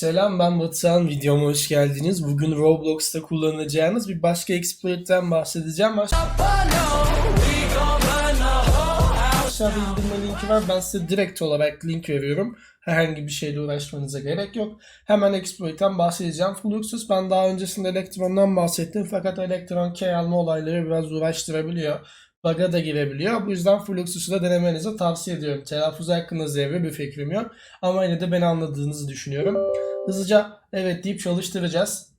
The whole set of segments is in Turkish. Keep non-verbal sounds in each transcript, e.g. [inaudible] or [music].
Selam ben Batuhan videoma hoş geldiniz. Bugün Roblox'ta kullanacağınız bir başka exploit'ten bahsedeceğim. Aşağıda indirme linki var. Ben size direkt olarak link veriyorum. Herhangi bir şeyle uğraşmanıza gerek yok. Hemen exploit'ten bahsedeceğim. Fluxus ben daha öncesinde Electron'dan bahsettim. Fakat Electron key alma olayları biraz uğraştırabiliyor. Bug'a da girebiliyor. Bu yüzden Fluxus'u da denemenizi tavsiye ediyorum. Telaffuz hakkında zerre bir fikrim yok. Ama yine de beni anladığınızı düşünüyorum. Hızlıca evet deyip çalıştıracağız.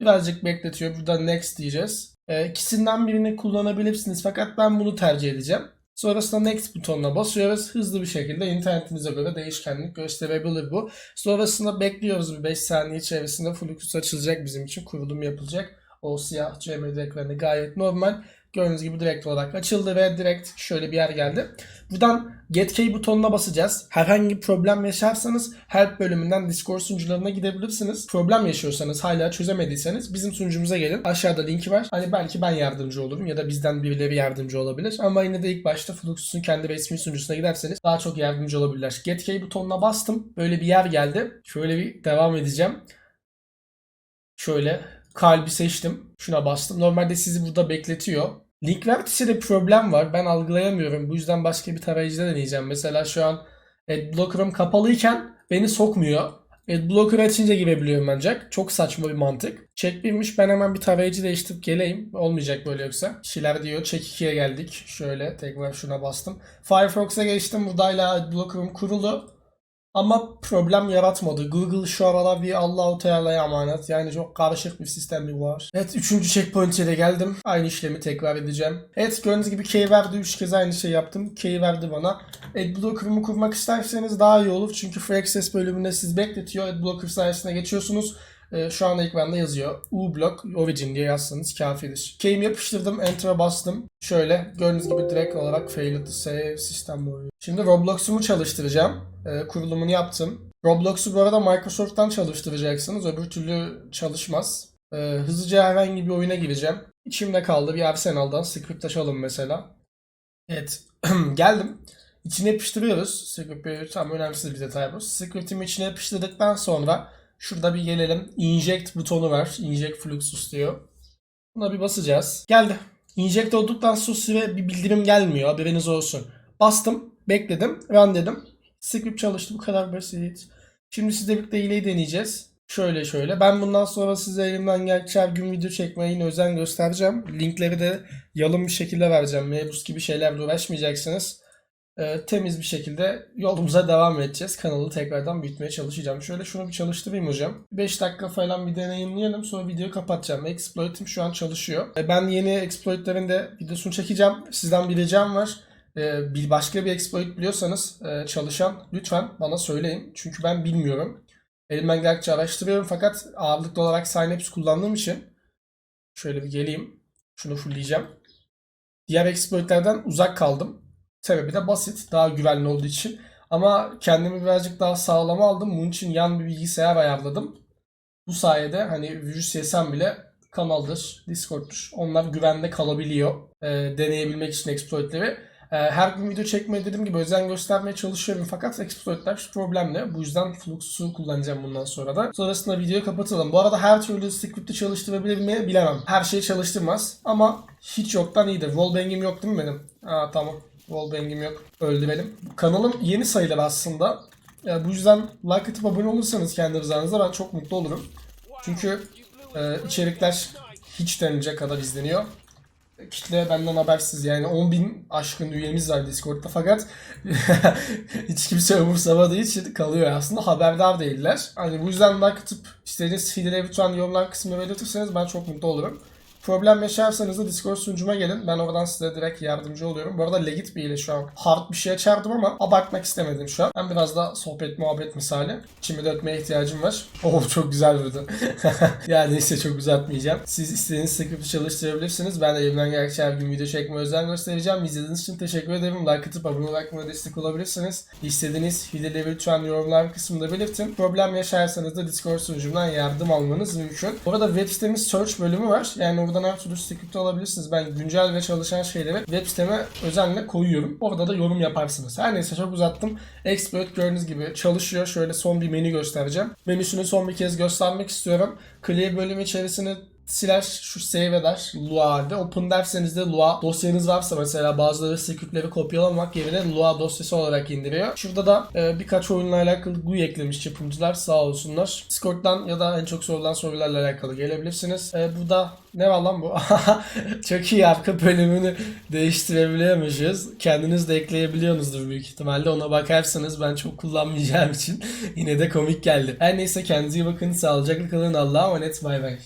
Birazcık bekletiyor. Burada next diyeceğiz. Ee, ikisinden birini kullanabilirsiniz. Fakat ben bunu tercih edeceğim. Sonrasında next butonuna basıyoruz. Hızlı bir şekilde internetinize göre değişkenlik gösterebilir bu. Sonrasında bekliyoruz bir 5 saniye içerisinde Fluxus açılacak bizim için. Kurulum yapılacak. O siyah CMD ekranı gayet normal. Gördüğünüz gibi direkt olarak açıldı ve direkt şöyle bir yer geldi. Buradan Get Key butonuna basacağız. Herhangi bir problem yaşarsanız Help bölümünden Discord sunucularına gidebilirsiniz. Problem yaşıyorsanız hala çözemediyseniz bizim sunucumuza gelin. Aşağıda linki var. Hani belki ben yardımcı olurum ya da bizden birileri yardımcı olabilir. Ama yine de ilk başta Fluxus'un kendi resmi sunucusuna giderseniz daha çok yardımcı olabilirler. Get Key butonuna bastım. Böyle bir yer geldi. Şöyle bir devam edeceğim. Şöyle kalbi seçtim. Şuna bastım. Normalde sizi burada bekletiyor. Link vertisinde bir problem var. Ben algılayamıyorum. Bu yüzden başka bir tarayıcıda deneyeceğim. Mesela şu an Adblocker'ım kapalıyken beni sokmuyor. Adblocker açınca girebiliyorum ancak. Çok saçma bir mantık. Check 1'miş. Ben hemen bir tarayıcı değiştirip geleyim. Olmayacak böyle yoksa. Kişiler diyor. Check 2'ye geldik. Şöyle tekrar şuna bastım. Firefox'a geçtim. Burada hala Adblocker'ım kurulu. Ama problem yaratmadı. Google şu aralar bir Allah-u Teala'ya emanet. Yani çok karışık bir sistemi var. Evet üçüncü checkpoint'e de geldim. Aynı işlemi tekrar edeceğim. Evet gördüğünüz gibi key verdi. Üç kez aynı şey yaptım. Key verdi bana. Adblocker'ımı kurmak isterseniz daha iyi olur. Çünkü Free Access bölümünde siz bekletiyor. Adblocker sayesinde geçiyorsunuz. Ee, şu anda ekranda yazıyor. U-Block Origin diye yazsanız kafidir. Key'imi yapıştırdım. Enter'a bastım. Şöyle gördüğünüz gibi direkt olarak failed to save sistem boyu. Şimdi Roblox'umu çalıştıracağım. Ee, kurulumunu yaptım. Roblox'u bu arada Microsoft'tan çalıştıracaksınız. Öbür türlü çalışmaz. Ee, hızlıca herhangi bir oyuna gireceğim. İçimde kaldı. Bir Arsenal'dan script açalım mesela. Evet. [clears throat] Geldim. İçine yapıştırıyoruz. Script tam önemsiz bir detay bu. Script'imi içine yapıştırdıktan sonra şurada bir gelelim. Inject butonu var. Inject Fluxus diyor. Buna bir basacağız. Geldi. Inject olduktan sonra bir bildirim gelmiyor. Haberiniz olsun. Bastım. Bekledim. Run dedim. Script çalıştı. Bu kadar basit. Şimdi sizle birlikte hileyi deneyeceğiz. Şöyle şöyle. Ben bundan sonra size elimden geldikçe her gün video çekmeye yine özen göstereceğim. Linkleri de yalın bir şekilde vereceğim. Mebus gibi şeylerle uğraşmayacaksınız. Ee, temiz bir şekilde yolumuza devam edeceğiz. Kanalı tekrardan büyütmeye çalışacağım. Şöyle şunu bir çalıştırayım hocam. 5 dakika falan bir deneyimleyelim. Sonra videoyu kapatacağım. Exploit'im şu an çalışıyor. Ee, Ben yeni exploit'lerin de videosunu çekeceğim. Sizden bir ricam var. Ee, bir başka bir exploit biliyorsanız e, çalışan lütfen bana söyleyin. Çünkü ben bilmiyorum. Elimden geldikçe araştırıyorum fakat ağırlıklı olarak Synapse kullandığım için şöyle bir geleyim. Şunu fullleyeceğim. Diğer exploitlerden uzak kaldım. Sebebi de basit. Daha güvenli olduğu için. Ama kendimi birazcık daha sağlama aldım. Bunun için yan bir bilgisayar ayarladım. Bu sayede hani virüs yesem bile kanaldır, Discord'dur. Onlar güvende kalabiliyor. Ee, deneyebilmek için exploitleri. Ee, her gün video çekmeye dediğim gibi özen göstermeye çalışıyorum fakat exploitler problemli. Bu yüzden Flux'u kullanacağım bundan sonra da. Sonrasında videoyu kapatalım. Bu arada her türlü script'i çalıştırabilir mi bilemem. Her şeyi çalıştırmaz ama hiç yoktan iyidir. Wallbang'im yok değil mi benim? Aa tamam. Wallbang'im yok. Öldü benim. Kanalım yeni sayılır aslında. Yani bu yüzden like atıp abone olursanız kendi rızanızla ben çok mutlu olurum. Çünkü e, içerikler hiç denilecek kadar izleniyor. Kitle benden habersiz yani 10.000 aşkın üyemiz var Discord'da fakat [laughs] hiç kimse umursamadığı için kalıyor aslında haberdar değiller. Hani bu yüzden like atıp istediğiniz fiilleri lütfen yorumlar kısmına belirtirseniz ben çok mutlu olurum. Problem yaşarsanız da Discord sunucuma gelin. Ben oradan size direkt yardımcı oluyorum. Bu arada legit bir ile şu an hard bir şey açardım ama abartmak istemedim şu an. Ben biraz da sohbet muhabbet misali. İçimi dökmeye ihtiyacım var. [laughs] Oh çok güzel durdu. [laughs] yani neyse çok uzatmayacağım. Siz istediğiniz script'i çalıştırabilirsiniz. Ben de elimden geldikçe her gün video çekmeye özen göstereceğim. İzlediğiniz için teşekkür ederim. Like atıp abone olarak bana destek olabilirsiniz. İstediğiniz hileleri lütfen yorumlar kısmında belirtin. Problem yaşarsanız da Discord sunucumdan yardım almanız mümkün. Bu arada web sitemiz search bölümü var. Yani orada Oradan her türlü script alabilirsiniz. Ben güncel ve çalışan şeyleri web siteme özenle koyuyorum. Orada da yorum yaparsınız. Her neyse çok uzattım. Exploit gördüğünüz gibi çalışıyor. Şöyle son bir menü göstereceğim. Menüsünü son bir kez göstermek istiyorum. Clear bölümü içerisine slash şu save eder Lua'da. Open derseniz de Lua dosyanız varsa mesela bazıları scriptleri kopyalamak yerine Lua dosyası olarak indiriyor. Şurada da e, birkaç oyunla alakalı GUI eklemiş yapımcılar sağ olsunlar. Discord'dan ya da en çok sorulan sorularla alakalı gelebilirsiniz. E, bu da ne var lan bu? [laughs] çok iyi arka bölümünü değiştirebiliyormuşuz. Kendiniz de ekleyebiliyorsunuzdur büyük ihtimalle. Ona bakarsınız ben çok kullanmayacağım için [laughs] yine de komik geldi. Her neyse kendinize iyi bakın. Sağlıcakla kalın. Allah'a emanet. Bay bay.